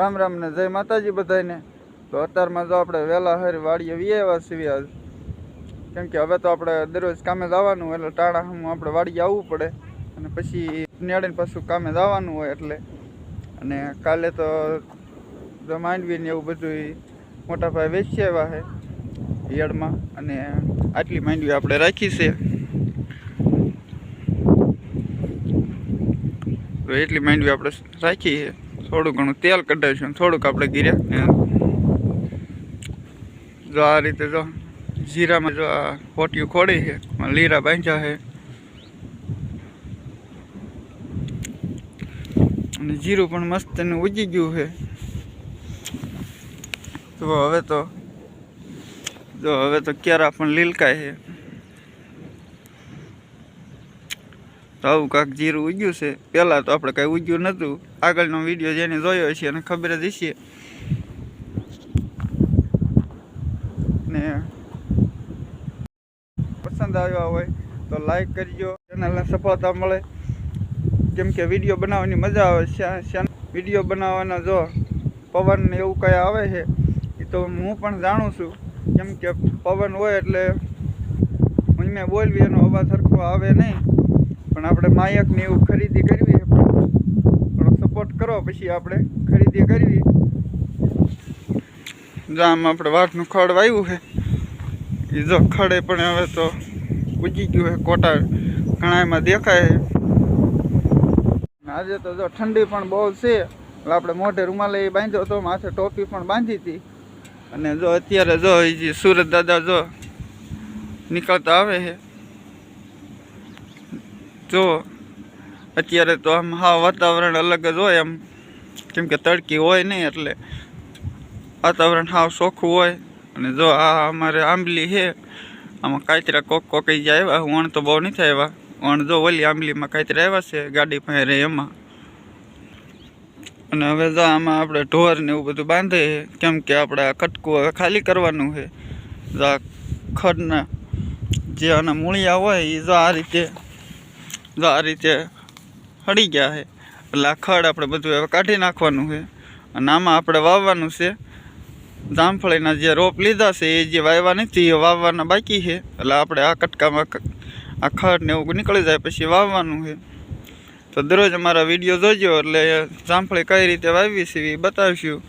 રામ રામ ને જય માતાજી બધાને તો અત્યારમાં જો આપણે વહેલા હરી વાડીએ વિયેવા સિવ્યા કેમ કે હવે તો આપણે દરરોજ કામે જવાનું એટલે ટાણા હું આપણે વાડીએ આવવું પડે. અને પછી નિયાળીને પાછું કામે જવાનું હોય એટલે. અને કાલે તો માંડવી ને એવું બધું મોટા ભાઈ વેચી આવ્યા છે યાર્ડમાં અને આટલી માંડવી આપણે રાખી છે. તો એટલી માંડવી આપણે રાખી છે. થોડું ઘણું તેલ કઢાવીશું થોડુંક આપણે ગીર્યા જો આ રીતે જો જીરામાં જો આ પોટિયું ખોડી છે લીરા બાંધ્યા છે. અને જીરું પણ મસ્ત એને ઉજી ગયું છે. તો હવે તો, જો હવે તો ક્યારા પણ લીલકાય છે. આવું કાંક જીરું ઉગ્યું છે. પહેલાં તો આપણે કાંઈ ઉગ્યું નહોતું. આગળનો વીડિયો જેને જોયો હશે એને ખબર જ હશે. ને પસંદ આવ્યા હોય તો લાઈક કરજો. ચેનલને સફળતા મળે. કેમ કે વીડિયો બનાવવાની મજા આવે છે. વીડિયો બનાવવાના જો પવન એવું કંઈ આવે છે એ તો હું પણ જાણું છું. કેમ કે પવન હોય એટલે મેં બોલવી એનો અવાજ સરખો આવે નહીં. પણ આપણે માયક ને એવું ખરીદી કરવી થોડોક સપોર્ટ કરો, પછી આપણે ખરીદી કરવી. જો આમ આપણે વાટનું ખડ વાવ્યું છે. એ જો ખડે પણ હવે તો ઉજી ગયું છે. કોટા ઘણા એમાં દેખાય આજે તો જો ઠંડી પણ બહુ છે. એટલે આપણે મોઢે રૂમાલે એ બાંધ્યો હતો માથે ટોપી પણ બાંધી હતી. અને જો અત્યારે જો એ સુરત દાદા જો નીકળતા આવે છે. જો, અત્યારે તો આમ હા વાતાવરણ અલગ જ હોય એમ કેમ કે તડકી હોય નહીં એટલે વાતાવરણ હાવ ચોખ્ખું હોય. અને જો આ અમારે આંબલી છે, આમાં કાંતરા કોક કોક જાય આવ્યા વણ તો બહુ નથી આવ્યા. વણ જો ઓલી આંબલીમાં કાંતરા આવ્યા છે ગાડી પાસે એમાં. અને હવે જો આમાં આપણે ઢોર ને એવું બધું બાંધે કેમ કે આપણે કટકું હવે ખાલી કરવાનું છે. જો ખડના જે આના મૂળિયા હોય એ જો આ રીતે આ રીતે હળી ગયા છે. એટલે આ ખડ આપણે બધું હવે કાઢી નાખવાનું છે. અને આમાં આપણે વાવવાનું છે. જામફળીના જે રોપ લીધા છે, એ જે વાવવા નથી, એ વાવવાના બાકી છે. એટલે આપણે આ કટકામાં આ ખડ ને એવું નીકળી જાય પછી વાવવાનું છે. તો દરરોજ અમારા વીડિયો જોજો, એટલે જામફળી કઈ રીતે વાવી છે એ બતાવીશું.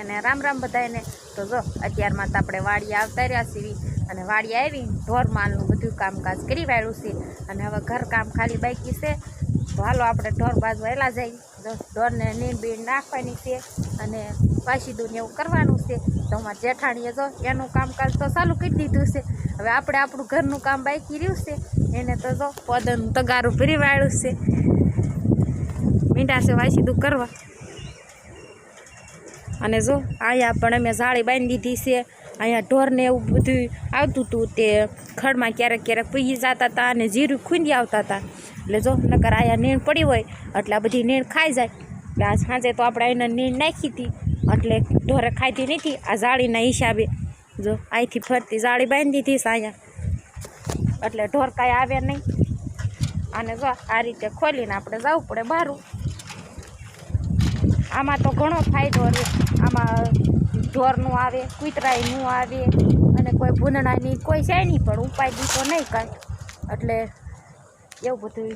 અને રામ રામ બધાને તો જો, અત્યારમાં તો આપણે વાડી આવતા રહ્યા છીએ. અને વાડી આવી ઢોર માલનું બધું કામકાજ કરી વાળ્યું છે. અને હવે ઘર કામ ખાલી બાકી છે. તો હાલો આપણે ઢોર બાજુ વહેલા જઈ. ઢોરને નીણ બીણ નાખવાની છે અને પાછી દૂધ એવું કરવાનું છે. તો અમારા જેઠાણીએ જો એનું કામકાજ તો ચાલુ કરી દીધું છે. હવે આપણે આપણું ઘરનું કામ બાકી રહ્યું છે. એને તો જો પદનું તગારું ભરી વાળ્યું છે. મીંડા છે વાસી દૂ કરવા. અને જો અહીંયા પણ અમે જાળી બાંધી દીધી છે. અહીંયા ઢોરને એવું બધું આવતું હતું તે ખડમાં ક્યારેક ક્યારેક પી જતા હતા અને જીરું ખૂંદી આવતા હતા. એટલે જો, નકર અહીંયા નીણ પડી હોય, એટલે આ બધી નીણ ખાઈ જાય. એટલે આ સાંજે તો આપણે એને નીણ નાખી હતી, એટલે ઢોરે ખાધી નથી આ જાળીના હિસાબે. જો અહીંથી ફરતી જાળી બાંધી હતી અહીંયા. એટલે ઢોર કાંઈ આવે નહીં. અને જો, આ રીતે ખોલીને આપણે જવું પડે બહારું. આમાં તો ઘણો ફાયદો રહ્યો. આમાં ઢોરનું આવે કૂતરાયનું આવે, અને કોઈ ભૂંડણાની કોઈ છે નહીં પણ ઉપાય દીધો નહીં કાંઈ. એટલે એવું બધું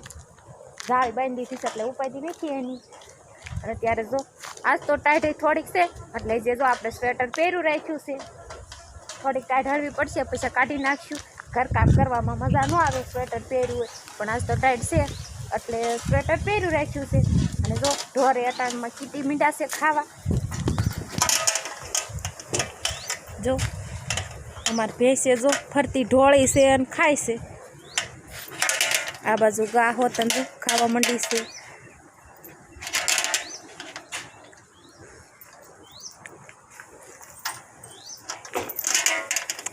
જાળી બાંધી દીધી છે, એટલે ઉપાય નથી એની. અને ત્યારે જો આજ તો ટાઈટ થોડીક છે, એટલે જે જો આપણે સ્વેટર પહેર્યું રાખ્યું છે, થોડીક ટાઈટ હળવી પડશે, પછી કાઢી નાખશું. ઘરકામ કરવામાં મજા ન આવે સ્વેટર પહેર્યું હોય, પણ આજ તો ટાઈટ છે, એટલે સ્વેટર પહેર્યું રાખ્યું છે. અને જો ઢોરે અટાણમાં કીટી મીંડા છે ખાવા જો, અમારી ભેંસે જો ફરતી ઢોળી છે અને ખાય છે. આ બાજુ ગા હોત જો ખાવા માંડી છે.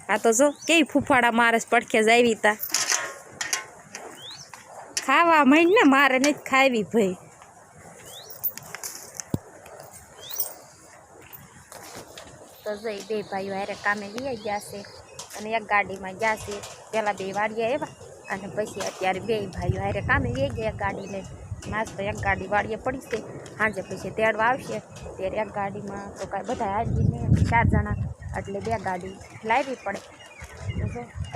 આ તો જો કેવી ફૂફાડા મારે પડખે જ આવી તા. ખાવા માંડ ને મારે નથી ખાવી ભાઈ. તો જઈ, બે ભાઈઓ હારે કામે લઈ ગયા છે અને એક ગાડીમાં ગયા છે પહેલાં બે વાડીએ આવ્યા અને પછી અત્યારે બે ભાઈઓ હારે કામે લઈ ગયા ગાડી લઈ આજ તો એક ગાડી વાડીએ પડી છે. સાંજે પછી તેડવા આવશે. ત્યારે એક ગાડીમાં તો કાંઈ બધા નહીં. ચાર જણા એટલે બે ગાડી લાવવી પડે.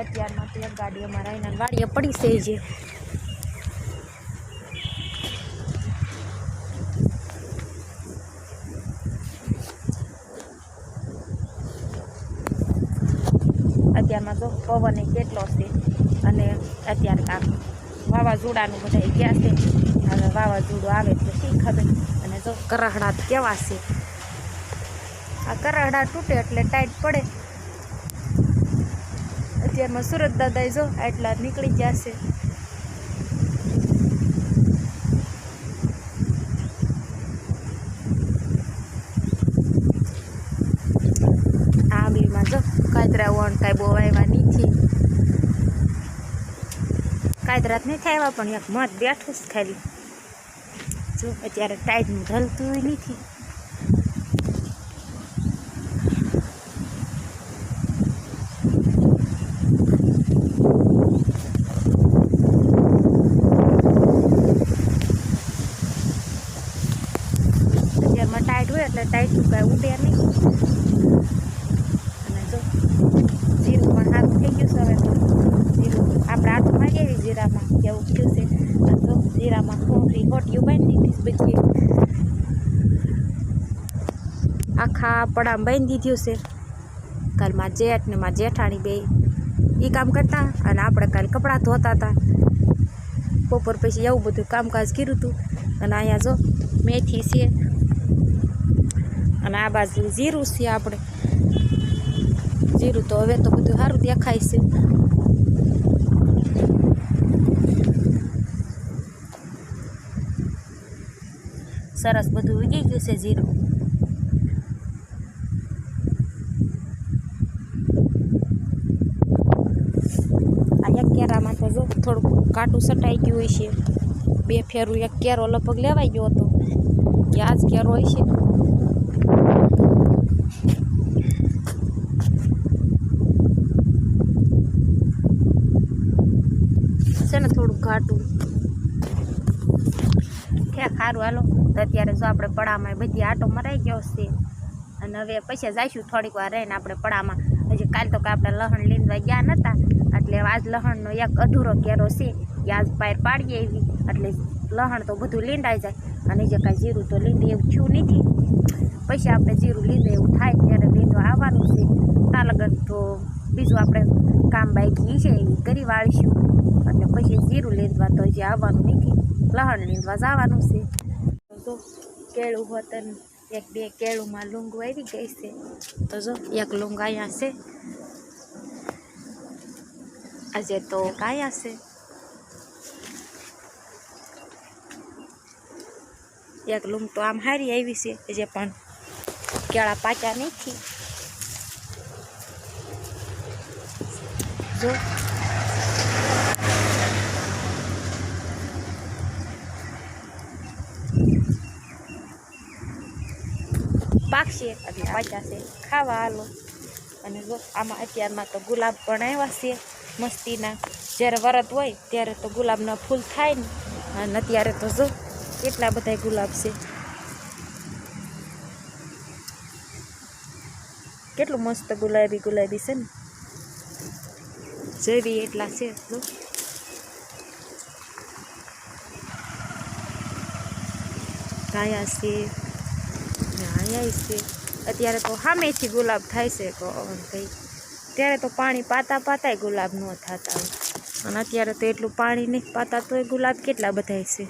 અત્યારમાં તો એક ગાડી અમારા એના વાડીએ પડી છે જે. અત્યારમાં જો પવન કેટલો છે. અને અત્યારે આ વાવાઝોડાનું બધા ગયા છે. હવે વાવાઝોડું આવે એટલે શી ખબર? અને જો કરહડા કેવા છે? આ કરહડા તૂટે એટલે ટાઈટ પડે. અત્યારમાં સુરત દાદા જો આટલા નીકળી ગયા આંબલીમાં જો વણ કાંઈ આવ્યા નથી. કાતરાત નથી આવ્યા, પણ એક મત બેઠું જ ખાલી. જો, અત્યારે ટાઈટનું ઢલતું નથી. ટાઈટ એટલે ટાઈટનું કાંઈ ઉડે નહીં અને જો જીરું પણ સારું થઈ ગયું છે હવે તો જીરું આપણે આટો મારી આવી જીરામાં કેવું થયું છે અને જો ખોખરી હોટિયું બાંધી દીધી બધી આખા પડામાં બાંધી દીધું છે. કાલમાં જેઠ ને માં જેઠાણી બે. એ કામ કરતા અને આપણે કાલ કપડાં ધોતા હતા બપોર પછી એવું બધું કામકાજ કર્યું હતું અને અહીંયા જો મેથી છે. અને આ બાજુ જીરું છે આપણે. જીરું તો હવે તો બધું સારું દેખાય છે. સરસ બધું ઉગી ગયું છે જીરું. આ કેરામાં તો જો થોડુંક કાટું સટાઈ ગયું હોય છે. બે ફેરું એક કેરો લગભગ લેવાઈ ગયો હતો. કે આ જ કેરો હોય છે. છે ને થોડુંક ઘાટું. ઠેક સારું હાલો. તો અત્યારે જો આપણે પડામાં બધી આટો મરાઈ ગયો છે. અને હવે પછી જઈશું થોડીક વાર રહીને આપણે પડામાં. હજી કાલ તો આપણે લહણ લીંદવા ગયા નહોતા એટલે આજ લહણનો એક અધૂરો કેરો છે. એ આજ પાયર પાડીએ એવી. એટલે લહણ તો બધું લીંડાઈ જાય. અને જે કાંઈ જીરું તો લીંદે એવું થયું નથી. પછી આપણે જીરું લીંદે એવું થાય ત્યારે લીંદવા આવવાનું છે. તા લગન તો બીજું આપણે કામ બાકી છે, એ કરી વાળીશું. અને પછી જીરું લીંદવા તો હજી આવવાનું નથી લહણ લીંદવા જવાનું છે. તો કેળું હોતન એક બે કેળુંમાં લૂંગું આવી ગઈ છે. તો જો, એક લૂંગ અહીંયા છે. આજે તો કાયા છે. એક લૂંગ તો આમ હારી આવી છે જે પણ કેળા પાક્યા નથી. જો પાકશે એટલે છે ખાવા હાલો અને જો આમાં અત્યારમાં તો ગુલાબ પણ આવ્યા છે મસ્તીના. જ્યારે વરત હોય ત્યારે તો ગુલાબના ફૂલ થાય ને. અને અત્યારે તો જો કેટલા બધા ગુલાબ છે. કેટલું મસ્ત ગુલાબી ગુલાબી છે ને. જેવી એટલા છે જો. કાયા છે. અહીંયા છે અત્યારે તો સામેથી ગુલાબ થાય છે ભાઈ. ત્યારે તો પાણી પાતા પાતાય ગુલાબ ન થતા અને અત્યારે તો એટલું પાણી નહીં પાતા તોય ગુલાબ કેટલા બધાય છે.